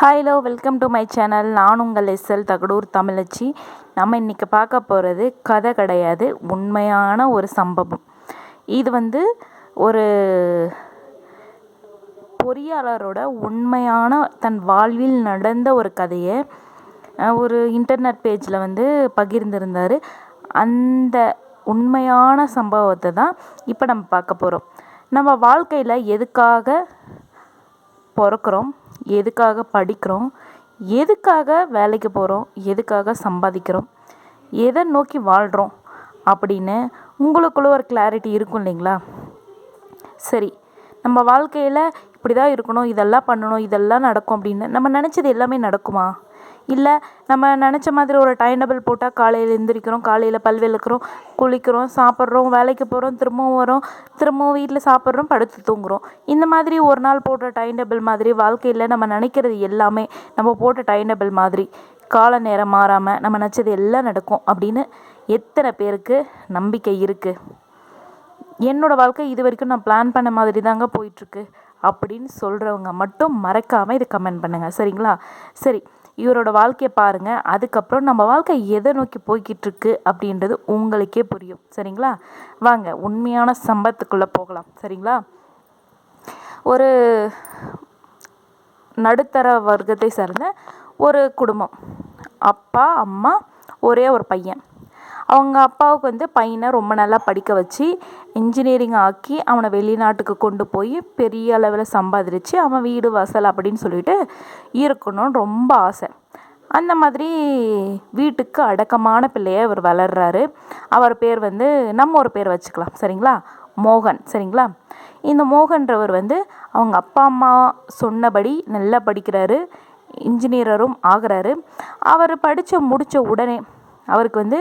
Hello welcome to my channel நான் உங்கள் SL Thagadur தமிழச்சி. நம்ம இன்றைக்கி பார்க்க போகிறது கதை கிடையாது உண்மையான ஒரு சம்பவம். இது வந்து ஒரு பொறியாளரோட உண்மையான தன் வாழ்வில் நடந்த ஒரு கதையை ஒரு இன்டர்நெட் பேஜில் வந்து பகிர்ந்திருந்தார். அந்த உண்மையான சம்பவத்தை தான் இப்போ நம்ம பார்க்க போகிறோம் நம்ம வாழ்க்கையில் எதுக்காக பிறக்கிறோம்? எதுக்காக படிக்கிறோம்? எதுக்காக வேலைக்கு போகிறோம் எதுக்காக சம்பாதிக்கிறோம்? எதை நோக்கி வாழ்கிறோம் அப்படின்னு உங்களுக்குள்ள ஒரு கிளாரிட்டி இருக்கும் இல்லைங்களா? சரி நம்ம வாழ்க்கையில் இப்படி தான் இருக்கணும் இதெல்லாம் பண்ணணும் இதெல்லாம் நடக்கும் அப்படின்னு நம்ம நினச்சது எல்லாமே நடக்குமா? இல்லை நம்ம நினச்ச மாதிரி ஒரு டைம் டேபிள் போட்டால் காலையில் எழுந்திரிக்கிறோம் காலையில் பல் விளக்குறோம் குளிக்கிறோம் சாப்பிட்றோம் வேலைக்கு போகிறோம் திரும்பவும் வரோம் திரும்பவும் வீட்டில் சாப்பிட்றோம் படுத்து தூங்குறோம். இந்த மாதிரி ஒரு நாள் போட்ட டைம் டேபிள் மாதிரி வாழ்க்கையில் நம்ம நினைக்கிறது எல்லாமே நம்ம போட்ட டைம் டேபிள் மாதிரி. கால நேரம் மாறாமல் நம்ம நினச்சது எல்லாம் நடக்கும் அப்படின்னு எத்தனை பேருக்கு நம்பிக்கை இருக்குது என்னோடய வாழ்க்கை இது வரைக்கும் நான் பிளான் பண்ண மாதிரி தாங்க போயிட்டுருக்கு அப்படின்னு சொல்கிறவங்க மட்டும் மறக்காமல் இது கமெண்ட் பண்ணுங்கள் சரிங்களா? சரி இவரோட வாழ்க்கையை பாருங்கள் அதுக்கப்புறம் நம்ம வாழ்க்கை எதை நோக்கி போய்கிட்டுருக்கு அப்படின்றது உங்களுக்கே புரியும். சரிங்களா? வாங்க உண்மையான சம்பவத்துக்குள்ளே போகலாம். சரிங்களா? ஒரு நடுத்தர வர்க்கத்தை சார்ந்த ஒரு குடும்பம். அப்பா அம்மா ஒரே ஒரு பையன். அவங்க அப்பாவுக்கு வந்து பையனை ரொம்ப நல்லா படிக்க வச்சு இன்ஜினியரிங் ஆக்கி அவனை வெளிநாட்டுக்கு கொண்டு போய் பெரிய அளவில் சம்பாதிச்சு அவன் வீடு வாசல் அப்படின்னு சொல்லிட்டு இருக்கணும்னு ரொம்ப ஆசை. அந்த மாதிரி வீட்டுக்கு அடக்கமான பிள்ளைய அவர் வளர்றாரு. அவர் பேர் வந்து நம்ம ஒரு பேர் வச்சுக்கலாம் சரிங்களா? மோகன் சரிங்களா? இந்த மோகன்றவர் வந்து அவங்க அப்பா அம்மா சொன்னபடி நல்லா படிக்கிறாரு இன்ஜினியரும் ஆகிறாரு. அவர் படித்து முடித்த உடனே அவருக்கு வந்து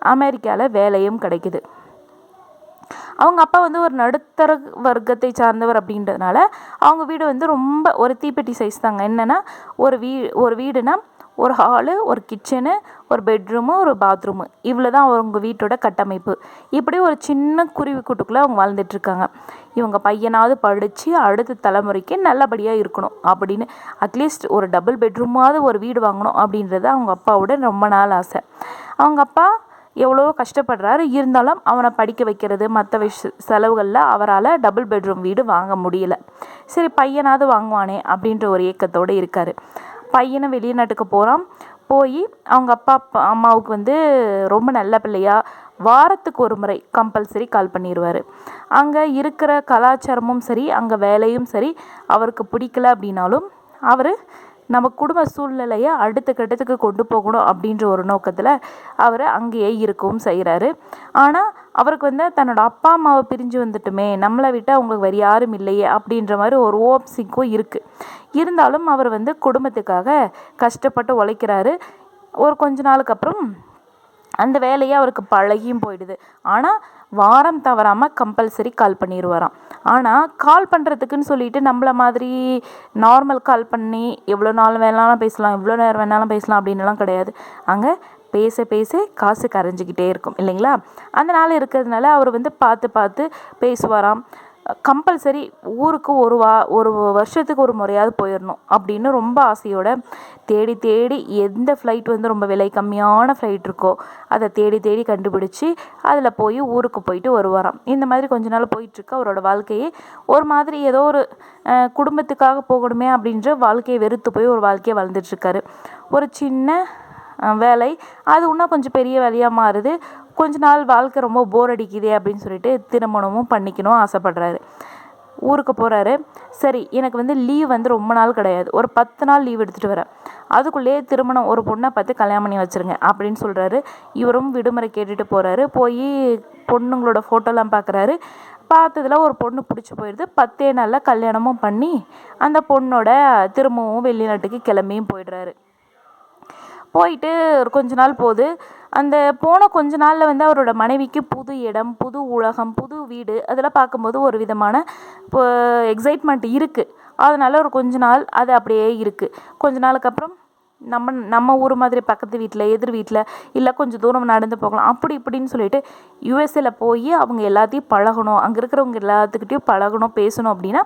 அமெரிக்காவில் வேலையும் கிடைக்குது. அவங்க அப்பா வந்து ஒரு நடுத்தர வர்க்கத்தை சார்ந்தவர் அப்படின்றதுனால அவங்க வீடு வந்து ரொம்ப ஒரு தீப்பெட்டி சைஸ் தாங்க. என்னென்னா ஒரு வீ ஒரு வீடுனா ஒரு ஹாலு ஒரு கிச்சனு ஒரு பெட்ரூமு ஒரு பாத்ரூமு இவ்வளோ தான் அவங்க வீட்டோட கட்டமைப்பு. இப்படி ஒரு சின்ன குருவி கூட்டுக்குள்ளே அவங்க வாழ்ந்துட்டுருக்காங்க இவங்க பையனாவது படித்து அடுத்த தலைமுறைக்கு நல்லபடியாக இருக்கணும் அப்படின்னு அட்லீஸ்ட் ஒரு டபுள் பெட்ரூமாவது ஒரு வீடு வாங்கணும் அப்படின்றது அவங்க அப்பாவோட ரொம்ப நாள் ஆசை. அவங்க அப்பா எவ்வளோ கஷ்டப்படுறாரு. இருந்தாலும் அவனை படிக்க வைக்கிறது மற்ற விஷ செலவுகளில் அவரால் டபுள் பெட்ரூம் வீடு வாங்க முடியல. சரி பையனாவது வாங்குவானே அப்படின்ற ஒரு ஏக்கத்தோடு இருக்கார். பையனை வெளிநாட்டுக்கு போகிறான் போய் அவங்க அப்பா அப்பா அம்மாவுக்கு வந்து ரொம்ப நல்ல பிள்ளையா வாரத்துக்கு ஒரு முறை கம்பல்சரி கால் பண்ணிடுவார் அங்கே இருக்கிற கலாச்சாரமும் சரி அங்கே வேலையும் சரி அவருக்கு பிடிக்கல அப்படின்னாலும் அவர் நம்ம குடும்ப சூழ்நிலையை அடுத்த கட்டத்துக்கு கொண்டு போகணும் அப்படின்ற ஒரு நோக்கத்தில் அவர் அங்கேயே இருக்கவும் செய்கிறாரு ஆனால் அவருக்கு வந்து தன்னோட அப்பா அம்மாவை பிரிஞ்சு வந்துட்டுமே நம்மளை விட்டு அவங்களுக்கு வேறு யாரும் இல்லையே அப்படின்ற மாதிரி ஒரு ஓப்சிக்கும் இருக்குது இருந்தாலும் அவர் வந்து குடும்பத்துக்காக கஷ்டப்பட்டு உழைக்கிறாரு. ஒரு கொஞ்ச நாளுக்கு அப்புறம் அந்த வேலையே அவருக்கு பழகியும் போயிடுது. ஆனால் வாரம் தவறாமல் கம்பல்சரி கால் பண்ணிடுவாராம் ஆனால் கால் பண்ணுறதுக்குன்னு சொல்லிட்டு நம்மள மாதிரி நார்மல் கால் பண்ணி எவ்வளோ நாள் வேணாலும் பேசலாம் எவ்வளோ நேரம் வேணாலும் பேசலாம் அப்படின்லாம் கிடையாது. அங்கே பேச பேச காசு கரைஞ்சிக்கிட்டே இருக்கும் இல்லைங்களா? அந்த நாள் இருக்கிறதுனால அவர் வந்து பார்த்து பார்த்து பேசுவாராம். கம்பல்சரி ஊருக்கு ஒரு வா ஒரு வருஷத்துக்கு ஒரு முறையாவது போயிடணும் அப்படின்னு ரொம்ப ஆசையோட தேடி தேடி எந்த ஃப்ளைட் வந்து ரொம்ப விலை கம்மியான ஃப்ளைட் இருக்கோ அதை தேடி தேடி கண்டுபிடிச்சி அதில் போய் ஊருக்கு போயிட்டு வருவாராம் இந்த மாதிரி கொஞ்ச நாள் போயிட்டுருக்கு அவரோட வாழ்க்கையே. ஒரு மாதிரி ஏதோ ஒரு குடும்பத்துக்காக போகணுமே அப்படின்ற வாழ்க்கையை வெறுத்து போய் ஒரு வாழ்க்கையை வாழ்ந்துட்டுருக்காரு. ஒரு சின்ன வேலை. அது இன்னும் கொஞ்சம் பெரிய வேலையாக மாறுது. கொஞ்ச நாள் வாழ்க்கை ரொம்ப போர் அடிக்குதே அப்படின்னு சொல்லிட்டு திருமணமும் பண்ணிக்கணும் ஆசைப்படுறாரு. ஊருக்கு போகிறாரு சரி எனக்கு வந்து லீவ் வந்து ரொம்ப நாள் கிடையாது. ஒரு பத்து நாள் லீவ் எடுத்துகிட்டு வரேன். அதுக்குள்ளேயே திருமணம் ஒரு பொண்ணை பார்த்து கல்யாணம் பண்ணி வச்சுருங்க அப்படின்னு சொல்கிறாரு இவரும் விடுமுறை கேட்டுட்டு போகிறாரு போய் பொண்ணுங்களோட ஃபோட்டோலாம் பார்க்குறாரு பார்த்ததுல ஒரு பொண்ணு பிடிச்சி போயிடுது பத்தே நாளில் கல்யாணமும் பண்ணி அந்த பொண்ணோட திரும்பவும் வெளிநாட்டுக்கு கிளம்பியும் போயிடுறாரு. போயிட்டு ஒரு கொஞ்ச நாள் போகுது. அந்த போன கொஞ்ச நாளில் வந்து அவரோட மனைவிக்கு புது இடம் புது உலகம் புது வீடு அதெல்லாம் பார்க்கும்போது ஒரு விதமான இப்போ எக்ஸைட்மெண்ட் இருக்குது அதனால் ஒரு கொஞ்ச நாள் அது அப்படியே இருக்குது கொஞ்ச நாளுக்கு அப்புறம் நம்ம நம்ம ஊர் மாதிரி பக்கத்து வீட்டில் எதிர் வீட்டில் இல்லை கொஞ்சம் தூரம் நடந்து போகலாம் அப்படி இப்படின்னு சொல்லிட்டு யுஎஸ்ஏல போய் அவங்க எல்லாத்தையும் பழகணும். அங்கே இருக்கிறவங்க எல்லாத்துக்கிட்டையும் பழகணும் பேசணும் அப்படின்னா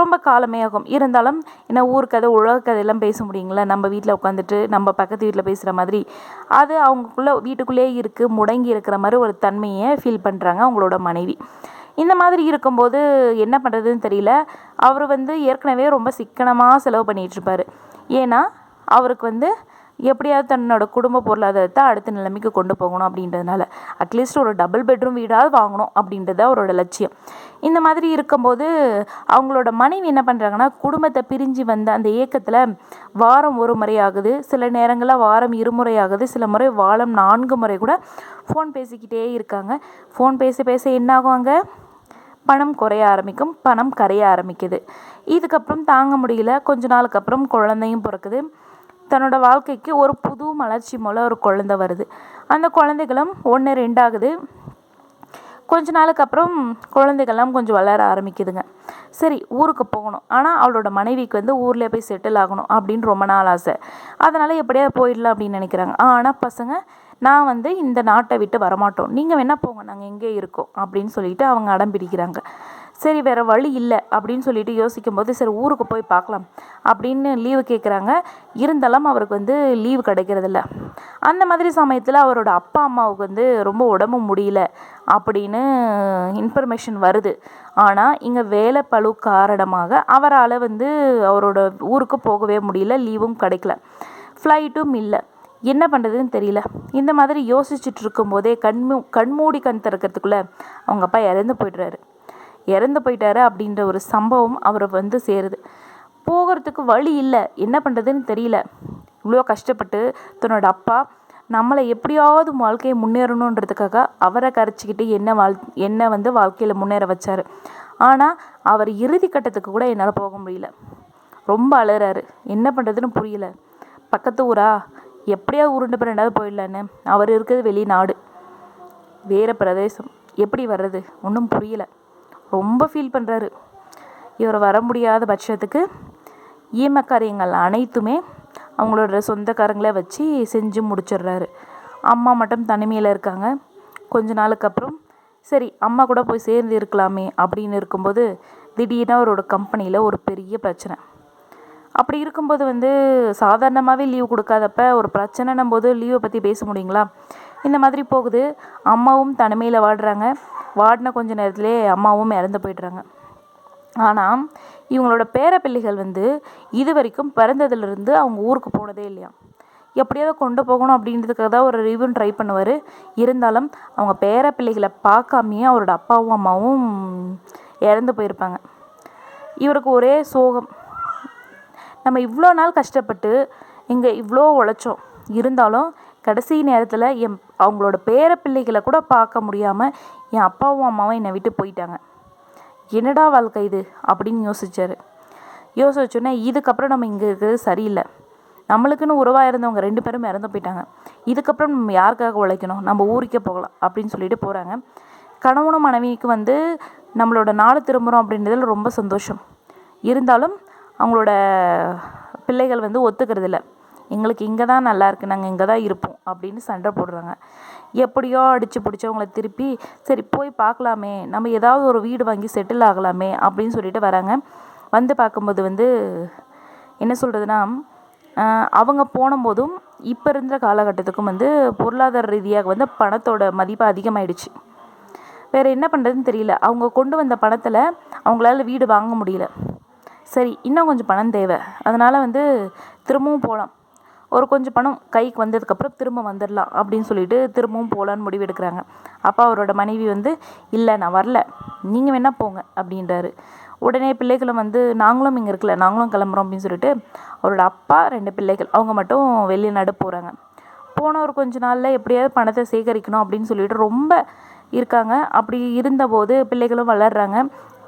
ரொம்ப காலமே ஆகும். இருந்தாலும் என்ன ஊர் கதை உலக கதையெல்லாம் பேச முடியுங்களா? நம்ம வீட்டில் உட்காந்துட்டு நம்ம பக்கத்து வீட்டில் பேசுகிற மாதிரி. அது அவங்களுக்குள்ளே வீட்டுக்குள்ளேயே இருக்குது முடங்கி இருக்கிற மாதிரி ஒரு தன்மையை ஃபீல் பண்ணுறாங்க அவங்களோட மனைவி. இந்த மாதிரி இருக்கும்போது என்ன பண்ணுறதுன்னு தெரியல. அவர் வந்து ஏற்கனவே ரொம்ப சிக்கனமாக செலவு பண்ணிகிட்ருப்பார் ஏன்னா அவருக்கு வந்து எப்படியாவது தன்னோட குடும்ப பொருளாதாரத்தை அடுத்த நிலைமைக்கு கொண்டு போகணும் அப்படின்றதுனால அட்லீஸ்ட் ஒரு டபுள் பெட்ரூம் வீடாவது வாங்கணும் அப்படின்றது அவரோட லட்சியம். இந்த மாதிரி இருக்கும்போது அவங்களோட மனைவி என்ன பண்ணுறாங்கன்னா குடும்பத்தை பிரிஞ்சு வந்த அந்த ஏக்கத்தில் வாரம் ஒரு முறை ஆகுது. சில நேரங்களில் வாரம் இருமுறை ஆகுது. சில முறை வாரம் நான்கு முறை கூட ஃபோன் பேசிக்கிட்டே இருக்காங்க. ஃபோன் பேச பேச என்ன அங்கே? பணம் குறைய ஆரம்பிக்கும். பணம் கரைய ஆரம்பிக்குது. இதுக்கப்புறம் தாங்க முடியல. கொஞ்ச நாளுக்கு அப்புறம் குழந்தையும் பிறக்குது. தன்னோட வாழ்க்கைக்கு ஒரு புது மலர்ச்சி மூலம் ஒரு குழந்தை வருது. அந்த குழந்தைகளும் ஒன்று ரெண்டாகுது. கொஞ்ச நாளுக்கு அப்புறம் குழந்தைகள்லாம் கொஞ்சம் வளர ஆரம்பிக்குதுங்க. சரி ஊருக்கு போகணும். ஆனால் அவளோட மனைவிக்கு வந்து ஊரில் போய் செட்டில் ஆகணும் அப்படின்னு ரொம்ப நாள் ஆசை. அதனால் எப்படியாவது போயிடலாம் அப்படின்னு நினைக்கிறாங்க. ஆனால் பசங்க நான் வந்து இந்த நாட்டை விட்டு வரமாட்டோம். நீங்கள் வேணால் போங்க நாங்கள் எங்கே இருக்கோம் அப்படின்னு சொல்லிட்டு அவங்க அடம் பிடிக்கிறாங்க. சரி வேறு வழி இல்லை அப்படின்னு சொல்லிட்டு யோசிக்கும் போது சரி ஊருக்கு போய் பார்க்கலாம். அப்படின்னு லீவு கேட்குறாங்க இருந்தாலும் அவருக்கு வந்து லீவு கிடைக்கிறதில்ல. அந்த மாதிரி சமயத்தில் அவரோட அப்பா அம்மாவுக்கு வந்து ரொம்ப உடம்பு முடியல அப்படின்னு இன்ஃபர்மேஷன் வருது. ஆனால் இங்கே வேலை பளு காரணமாக அவரால் வந்து அவரோட ஊருக்கு போகவே முடியல லீவும் கிடைக்கல. ஃப்ளைட்டும் இல்லை. என்ன பண்ணுறதுன்னு தெரியல. இந்த மாதிரி யோசிச்சுட்டு இருக்கும்போதே கண்மூ கண்மூடி கண் திறக்கிறதுக்குள்ளே அவங்க அப்பா இறந்து போய்ட்றாரு. இறந்து போயிட்டாரு அப்படின்ற ஒரு சம்பவம் அவரை வந்து சேருது. போகிறதுக்கு வழி இல்லை. என்ன பண்ணுறதுன்னு தெரியல. இவ்வளோ கஷ்டப்பட்டு தன்னோட அப்பா நம்மளை எப்படியாவது வாழ்க்கையை முன்னேறணுன்றதுக்காக அவரை கரைச்சிக்கிட்டு என்ன வாழ் என்ன வந்து வாழ்க்கையில் முன்னேற வச்சார். ஆனால் அவர் இறுதி கட்டத்துக்கு கூட என்னால் போக முடியல. ரொம்ப அழுறாரு என்ன பண்ணுறதுன்னு புரியல. பக்கத்து ஊரா? எப்படியாவது உருண்டு பிறண்டாவது போயிடலான்னு. அவர் இருக்கிறது வெளிநாடு. வேறு பிரதேசம். எப்படி வர்றது? ஒன்றும் புரியல. ரொம்ப ஃபீல் பண்ணுறாரு இவர் வர முடியாத பட்சத்துக்கு ஈம காரியங்கள் அனைத்துமே அவங்களோட சொந்தக்காரங்களே வச்சு செஞ்சு முடிச்சிடுறாரு. அம்மா மட்டும் தனிமையில் இருக்காங்க. கொஞ்ச நாளுக்கு அப்புறம் சரி அம்மா கூட போய் சேர்ந்து இருக்கலாமே அப்படின்னு இருக்கும்போது திடீர்னு அவரோட கம்பெனியில் ஒரு பெரிய பிரச்சனை. அப்படி இருக்கும்போது வந்து சாதாரணமாகவே லீவ் கொடுக்காதப்ப ஒரு பிரச்சனைன்னும் போது லீவை பற்றி பேச முடியுங்களா? இந்த மாதிரி போகுது. அம்மாவும் தனிமையில் வாடுறாங்க வாடின கொஞ்ச நேரத்திலே அம்மாவும் இறந்து போயிடுறாங்க. ஆனால் இவங்களோட பேரப்பிள்ளைகள் வந்து இது வரைக்கும் பிறந்ததுலேருந்து அவங்க ஊருக்கு போனதே இல்லையா? எப்படியாவது கொண்டு போகணும் அப்படின்றதுக்காக தான் ஒரு ரிவ்யூ ட்ரை பண்ணுவார். இருந்தாலும் அவங்க பேரப்பிள்ளைகளை பார்க்காமையே அவரோட அப்பாவும் அம்மாவும் இறந்து போயிருப்பாங்க. இவருக்கு ஒரே சோகம். நம்ம இவ்வளோ நாள் கஷ்டப்பட்டு இங்கே இவ்வளோ உழைச்சோம். இருந்தாலும் கடைசி நேரத்தில் என் அவங்களோட பேர பிள்ளைகளை கூட பார்க்க முடியாமல் என் அப்பாவும் அம்மாவும் என்னை விட்டு போயிட்டாங்க. என்னடா வாழ்க்கை இது? அப்படின்னு யோசிச்சார். யோசிச்சோன்னே இதுக்கப்புறம் நம்ம இங்கே இருக்கிறது சரியில்லை. நம்மளுக்குன்னு உறவாக இருந்தவங்க ரெண்டு பேரும் இறந்து போயிட்டாங்க. இதுக்கப்புறம் நம்ம யாருக்காக உழைக்கணும்? நம்ம ஊருக்கே போகலாம் அப்படின்னு சொல்லிட்டு போகிறாங்க கணவனும் மனைவிக்கு வந்து நம்மளோட நாடு திரும்புகிறோம் அப்படின்றதுல ரொம்ப சந்தோஷம். இருந்தாலும் அவங்களோட பிள்ளைகள் வந்து ஒத்துக்கிறது இல்லை எங்களுக்கு இங்கே தான் நல்லா இருக்குது நாங்கள் இங்கே தான் இருப்போம் அப்படின்னு சண்டை போடுறாங்க. எப்படியோ அடித்து பிடிச்சவங்கள திருப்பி சரி போய் பார்க்கலாமே நம்ம ஏதாவது ஒரு வீடு வாங்கி செட்டில் ஆகலாமே அப்படின்னு சொல்லிட்டு வராங்க. வந்து பார்க்கும்போது வந்து என்ன சொல்கிறதுனா அவங்க போனபோதும் இப்போ இருந்த காலகட்டத்துக்கும் வந்து பொருளாதார ரீதியாக வந்து பணத்தோட மதிப்பு அதிகமாயிடுச்சு. வேறு என்ன பண்ணுறதுன்னு தெரியல. அவங்க கொண்டு வந்த பணத்தில் அவங்களால வீடு வாங்க முடியல. சரி இன்னும் கொஞ்சம் பணம் தேவை. அதனால் வந்து திரும்பவும் போகலாம் ஒரு கொஞ்சம் பணம் கைக்கு வந்ததுக்கப்புறம் திரும்ப வந்துடலாம் அப்படின்னு சொல்லிட்டு திரும்பவும் போகலான்னு முடிவு எடுக்கிறாங்க அப்பா அவரோட மனைவி வந்து இல்லை நான் வரல. நீங்கள் வேணால் போங்க அப்படின்றாரு. உடனே பிள்ளைகளும் வந்து நாங்களும் இங்கே இருக்கல. நாங்களும் கிளம்புறோம் அப்படின்னு சொல்லிட்டு அவரோட அப்பா ரெண்டு பிள்ளைகள் அவங்க மட்டும் வெளிநாடு போகிறாங்க போன ஒரு கொஞ்ச நாளில் எப்படியாவது பணத்தை சேகரிக்கணும் அப்படின்னு சொல்லிட்டு ரொம்ப இருக்காங்க. அப்படி இருந்தபோது பிள்ளைகளும் வளர்கிறாங்க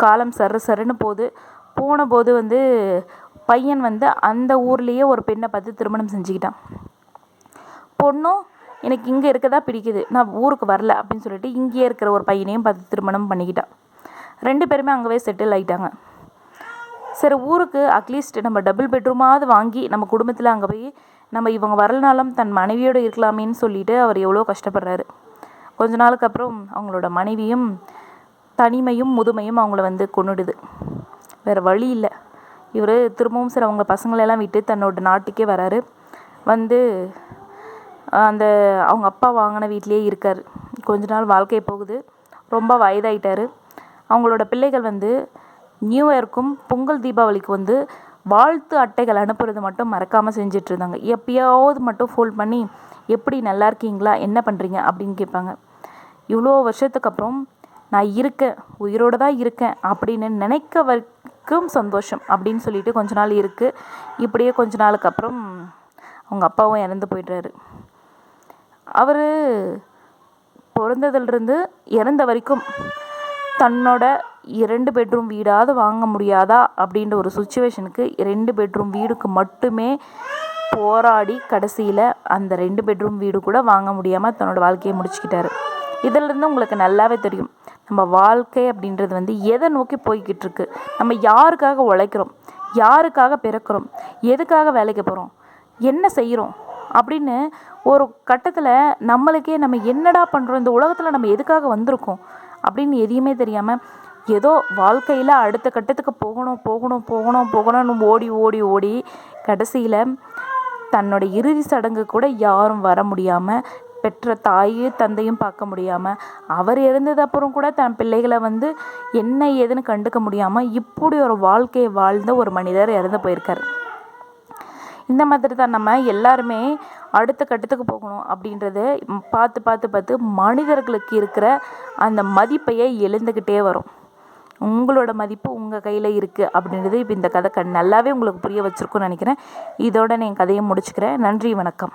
காலம் சர சருன்னு போகுது போன போது வந்து பையன் வந்து அந்த ஊர்லேயே ஒரு பெண்ணை பார்த்து திருமணம் செஞ்சுக்கிட்டான். பொண்ணும் எனக்கு இங்கே இருக்கதா பிடிக்குது. நான் ஊருக்கு வரல அப்படின்னு சொல்லிட்டு இங்கேயே இருக்கிற ஒரு பையனையும் பார்த்து திருமணம் பண்ணிக்கிட்டான். ரெண்டு பேருமே அங்கேவே செட்டில் ஆகிட்டாங்க சரி ஊருக்கு அட்லீஸ்ட் நம்ம டபுள் பெட்ரூமாவது வாங்கி நம்ம குடும்பத்தில் அங்கே போய் நம்ம இவங்க வரலனாலும் தன் மனைவியோடு இருக்கலாமேன்னு சொல்லிட்டு அவர் எவ்வளோ கஷ்டப்படுறாரு. கொஞ்ச நாளுக்கு அப்புறம் அவங்களோட மனைவியும் தனிமையும் முதுமையும் அவங்கள வந்து கொன்னுடுது. வேறு வழி இல்லை. இவர் திரும்பவும் சரி அவங்க பசங்களெல்லாம் விட்டு தன்னோட நாட்டுக்கே வராரு. வந்து அந்த அவங்க அப்பா வாங்கின வீட்டிலேயே இருக்கார். கொஞ்ச நாள் வாழ்க்கை போகுது. ரொம்ப வயதாயிட்டார். அவங்களோட பிள்ளைகள் வந்து நியூ இயர்க்கும் பொங்கல் தீபாவளிக்கு வந்து வாழ்த்து அட்டைகள் அனுப்புறது மட்டும் மறக்காமல் செஞ்சுட்டு இருந்தாங்க. எப்பயாவது மட்டும் ஃபோன் பண்ணி எப்படி நல்லா இருக்கீங்களா? என்ன பண்ணுறீங்க அப்படின்னு கேட்பாங்க. இவ்வளோ வருஷத்துக்கு அப்புறம் நான் இருக்கேன். உயிரோடு தான் இருக்கேன் அப்படின்னு நினைக்க வரைக்கும் சந்தோஷம் அப்படின்னு சொல்லிட்டு கொஞ்ச நாள் இருக்குது இப்படியே கொஞ்ச நாளுக்கு அப்புறம் அவங்க அப்பாவும் இறந்து போயிடுறாரு. அவர் பிறந்ததுலேருந்து இறந்த வரைக்கும் தன்னோட இரண்டு பெட்ரூம் வீடாவது வாங்க முடியாதா அப்படின்ற ஒரு சுச்சுவேஷனுக்கு ரெண்டு பெட்ரூம் வீடுக்கு மட்டுமே போராடி கடைசியில் அந்த ரெண்டு பெட்ரூம் வீடு கூட வாங்க முடியாமல் தன்னோட வாழ்க்கையை முடிச்சுக்கிட்டாரு. இதிலிருந்து உங்களுக்கு நல்லாவே தெரியும். நம்ம வாழ்க்கை அப்படின்றது வந்து எதை நோக்கி போய்கிட்டு இருக்கு நம்ம யாருக்காக உழைக்கிறோம்? யாருக்காக பிறக்கிறோம்? எதுக்காக வேலைக்கு போகிறோம் என்ன செய்கிறோம் அப்படின்னு ஒரு கட்டத்தில் நம்மளுக்கே நம்ம என்னடா பண்ணுறோம் இந்த உலகத்தில் நம்ம எதுக்காக வந்திருக்கோம்? அப்படின்னு எதையுமே தெரியாமல் ஏதோ வாழ்க்கையில் அடுத்த கட்டத்துக்கு போகணும் போகணும் போகணும் போகணும்னு ஓடி ஓடி ஓடி கடைசியில் தன்னோட இறுதி சடங்கு கூட யாரும் வர முடியாமல் பெற்ற தாயும் தந்தையும் பார்க்க முடியாமல் அவர் இறந்தது அப்புறம் கூட தன் பிள்ளைகளை வந்து என்ன ஏதுன்னு கண்டுக்க முடியாமல் இப்படி ஒரு வாழ்க்கையை வாழ்ந்த ஒரு மனிதர் இறந்து போயிருக்கார். இந்த மாதிரி தான் நம்ம எல்லாருமே அடுத்த கட்டத்துக்கு போகணும் அப்படின்றத பார்த்து பார்த்து பார்த்து மனிதர்களுக்கு இருக்கிற அந்த மதிப்பையே எழுந்துக்கிட்டே வரும். உங்களோட மதிப்பு உங்கள் கையில் இருக்குது அப்படின்றது இப்போ இந்த கதை க நல்லாவே உங்களுக்கு புரிய வச்சுருக்குன்னு நினைக்கிறேன். இதோட நான் என் கதையை முடிச்சுக்கிறேன். நன்றி வணக்கம்.